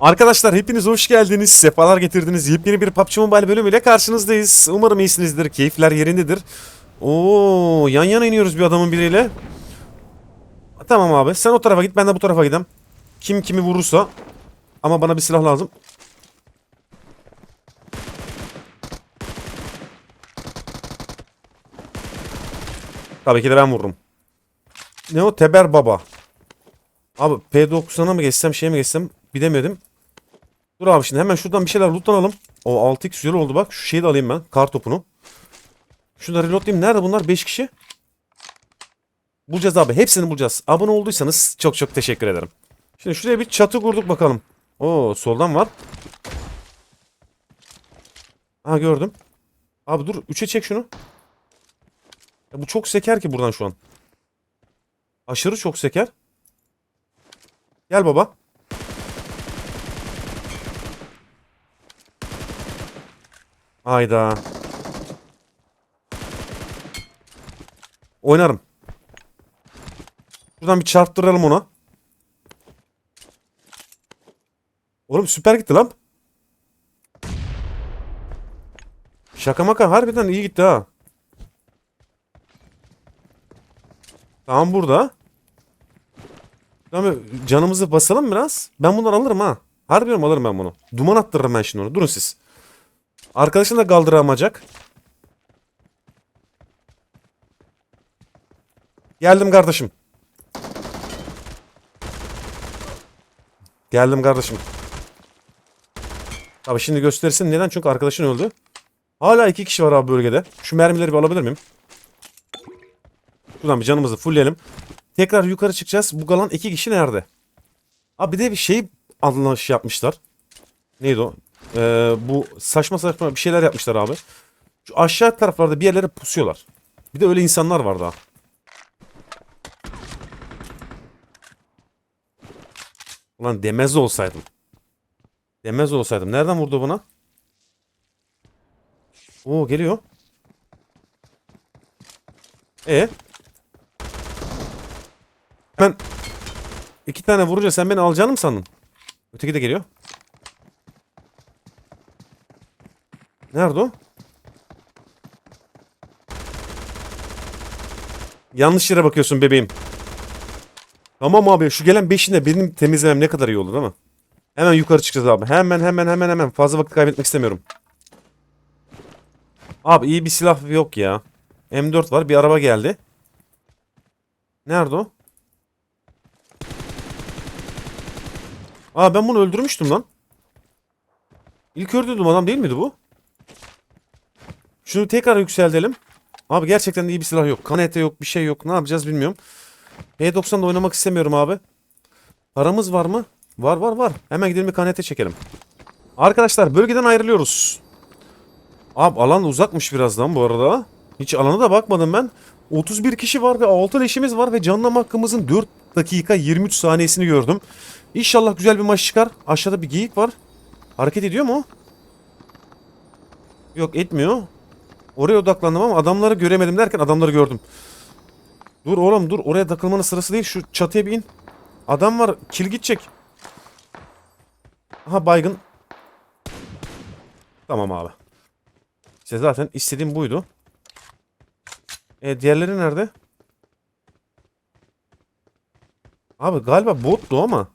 Arkadaşlar hepiniz hoş geldiniz. Sefalar getirdiniz. Yepyeni bir PUBG Mobile bölümüyle karşınızdayız. Umarım iyisinizdir. Keyifler yerindedir. Oo, yan yana iniyoruz bir adamın biriyle. Tamam abi. Sen o tarafa git. Ben de bu tarafa gidem. Kim kimi vurursa. Ama bana bir silah lazım. Tabii ki de ben vururum. Ne o? Teber Baba. Abi P90'a mı geçsem şeye mi geçsem bilemedim. Dur abi şimdi hemen şuradan bir şeyler lootlanalım. O 6x güzel oldu bak. Şu şeyi de alayım ben. Kar topunu. Da reloadlayayım. Nerede bunlar? 5 kişi. Bulacağız abi. Hepsini bulacağız. Abone olduysanız çok çok teşekkür ederim. Şimdi şuraya bir çatı kurduk bakalım. Oo soldan var. Ha gördüm. Abi dur 3'e çek şunu. Ya bu çok seker ki buradan şu an. Aşırı çok seker. Gel baba. Hayda. Oynarım. Buradan bir çarptıralım ona. Oğlum süper gitti lan. Şaka maka harbiden iyi gitti ha. Tamam burada. Tamam canımızı basalım biraz. Ben bunları alırım ha. Harbiden alırım ben bunu. Duman attırırım ben şimdi onu. Durun siz. Arkadaşın da kaldıramayacak. Geldim kardeşim. Geldim kardeşim. Abi şimdi gösterirsin. Neden? Çünkü arkadaşın öldü. Hala iki kişi var abi bölgede. Şu mermileri bir alabilir miyim? Şuradan bir canımızı fullleyelim. Tekrar yukarı çıkacağız. Bu kalan iki kişi nerede? Abi bir de bir şey anlaş yapmışlar. Neydi o? Ee, bu saçma saçma bir şeyler yapmışlar abi. Şu aşağı taraflarda bir yerlere pusuyorlar. Bir de öyle insanlar var daha. Ulan demez olsaydım. Demez olsaydım. Nereden vurdu buna? Oo geliyor. E Hemen iki tane vurunca sen beni alacağını mı sandın? Öteki de geliyor. Nerede o? Yanlış yere bakıyorsun bebeğim. Tamam abi şu gelen beşinde benim temizlemem ne kadar iyi olur mi? Hemen yukarı çıkacağız abi. Hemen hemen hemen hemen. Fazla vakit kaybetmek istemiyorum. Abi iyi bir silah yok ya. M4 var. Bir araba geldi. Nerede o? Aa ben bunu öldürmüştüm lan. İlk öldürdüğüm adam değil miydi bu? Şunu tekrar yükseltelim. Abi gerçekten iyi bir silah yok. Kanete yok bir şey yok. Ne yapacağız bilmiyorum. P90'da oynamak istemiyorum abi. Paramız var mı? Var var var. Hemen gidelim bir kanete çekelim. Arkadaşlar bölgeden ayrılıyoruz. Abi alan uzakmış birazdan bu arada. Hiç alana da bakmadım ben. 31 kişi var ve 6 leşimiz var ve canlama hakkımızın 4 dakika 23 saniyesini gördüm. İnşallah güzel bir maç çıkar. Aşağıda bir geyik var. Hareket ediyor mu? Yok etmiyor. Oraya odaklandım ama adamları göremedim derken adamları gördüm. Dur oğlum dur oraya takılmanın sırası değil. Şu çatıya bir in. Adam var. Kil gidecek. Aha baygın. Tamam abi. İşte zaten istediğim buydu. E diğerleri nerede? Abi galiba bottu ama.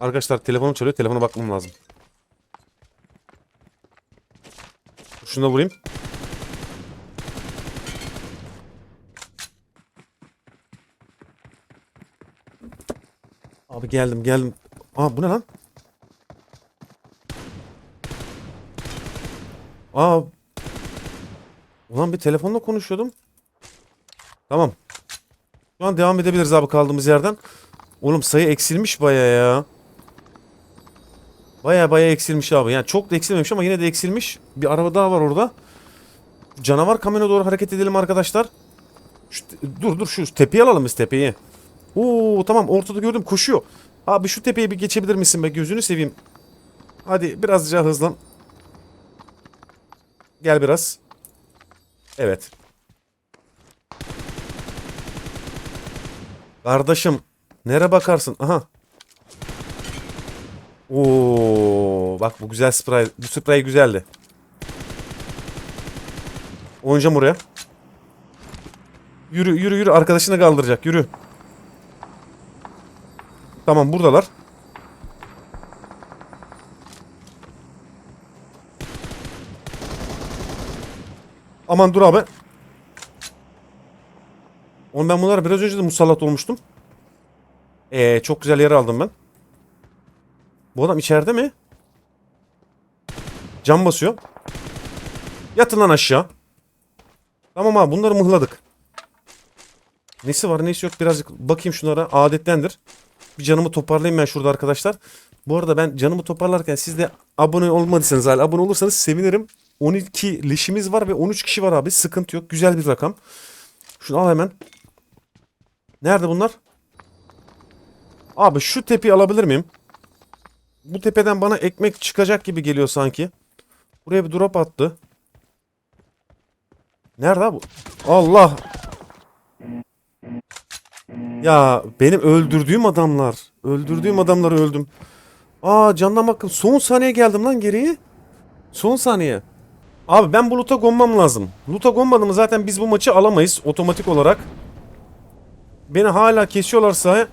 Arkadaşlar telefonum çalıyor. Telefona bakmam lazım. Şunu da vurayım. Abi geldim geldim. Aa bu ne lan? Aa. Ulan bir telefonla konuşuyordum. Tamam. Şu an devam edebiliriz abi kaldığımız yerden. Oğlum sayı eksilmiş baya ya. Baya baya eksilmiş abi. Yani çok da eksilmemiş ama yine de eksilmiş. Bir araba daha var orada. Canavar kamyona doğru hareket edelim arkadaşlar. Şu dur dur şu tepeyi alalım biz tepeyi. Oo tamam ortada gördüm koşuyor. Abi şu tepeyi bir geçebilir misin be gözünü seveyim. Hadi biraz daha hızlan. Gel biraz. Evet. Kardeşim nere bakarsın? Aha. Oo, bak bu güzel sprey. Bu sprey güzeldi. Oynayacağım oraya. Yürü yürü yürü arkadaşını kaldıracak yürü. Tamam buradalar. Aman dur abi. Oğlum ben bunlara biraz önce de musallat olmuştum. Ee, çok güzel yer aldım ben. Bu adam içeride mi? Cam basıyor. Yatın lan aşağı. Tamam abi bunları mıhladık. Nesi var nesi yok birazcık bakayım şunlara adetlendir. Bir canımı toparlayayım ben şurada arkadaşlar. Bu arada ben canımı toparlarken siz de abone olmadıysanız hala abone olursanız sevinirim. 12 leşimiz var ve 13 kişi var abi sıkıntı yok güzel bir rakam. Şunu al hemen. Nerede bunlar? Abi şu tepeyi alabilir miyim? Bu tepeden bana ekmek çıkacak gibi geliyor sanki. Buraya bir drop attı. Nerede abi? Allah. Ya benim öldürdüğüm adamlar. Öldürdüğüm adamları öldüm. Aa candan bakın. Son saniye geldim lan geriye. Son saniye. Abi ben bu loot'a konmam lazım. Loot'a konmadım zaten biz bu maçı alamayız otomatik olarak. Beni hala kesiyorlarsa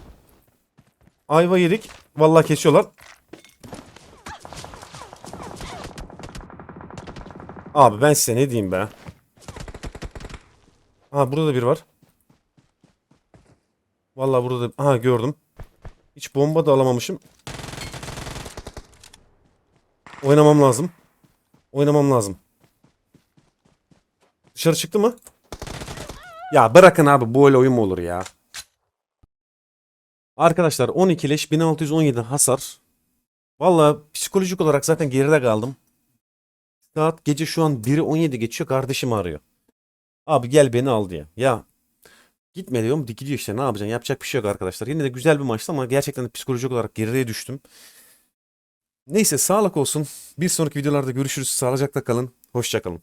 ayva yedik. Vallahi kesiyorlar. Abi ben size ne diyeyim be. Ha burada da bir var. Vallahi burada da... Aha gördüm. Hiç bomba da alamamışım. Oynamam lazım. Oynamam lazım. Dışarı çıktı mı? Ya bırakın abi bu öyle oyun mu olur ya? Arkadaşlar 12 leş 1617 hasar. Vallahi psikolojik olarak zaten geride kaldım. Saat gece şu an 1'i 17 geçiyor kardeşim arıyor. Abi gel beni al diye. Ya gitme diyorum gidiyor işte ne yapacaksın yapacak bir şey yok arkadaşlar. Yine de güzel bir maçtı ama gerçekten psikolojik olarak geriye düştüm. Neyse sağlık olsun. Bir sonraki videolarda görüşürüz. Sağlıcakla kalın. Hoşçakalın.